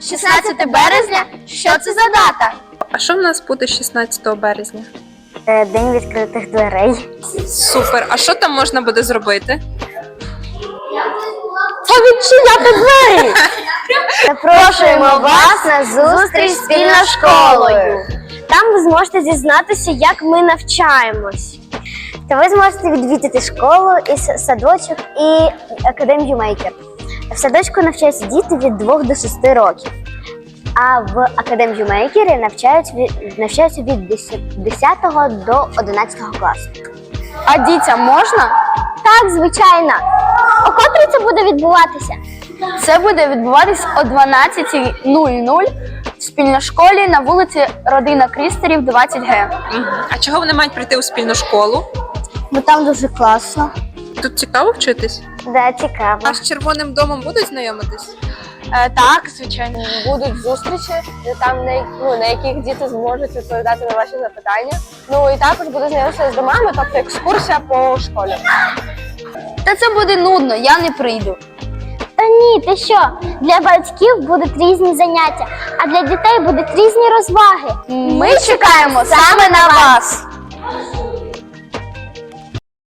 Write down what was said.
16 березня. Що це за дата? А що в нас буде 16 березня? Е, День відкритих дверей. Супер. А що там можна буде зробити? Та відчиняти двері! Запрошуємо вас на зустріч спільно з школою. Там ви зможете дізнатися, як ми навчаємось. Та ви зможете відвідати школу і садочок і академію Мейкер. В садочку навчаються діти від 2 до 6 років. А в академію Мейкері навчаються від, навчаються від 10 10 до 11 класу. А дітям можна? Так, звичайно. О котрій це буде відбуватися? Це буде відбуватись о 12.00 в спільній школі на вулиці Родина Крістерів, 20Г. А чого вони мають прийти у спільну школу? Бо там дуже класно. Тут цікаво вчитись? Да, цікаво. А з червоним домом будуть знайомитись? Е, так, звичайно, будуть зустрічі, там на, ну, на яких діти зможуть відповідати на ваші запитання. Ну і також буде знайомитися з домами, тобто екскурсія по школі. Та це буде нудно, я не прийду. Та ні, ти що? Для батьків будуть різні заняття, а для дітей будуть різні розваги. Ми чекаємо саме на вас.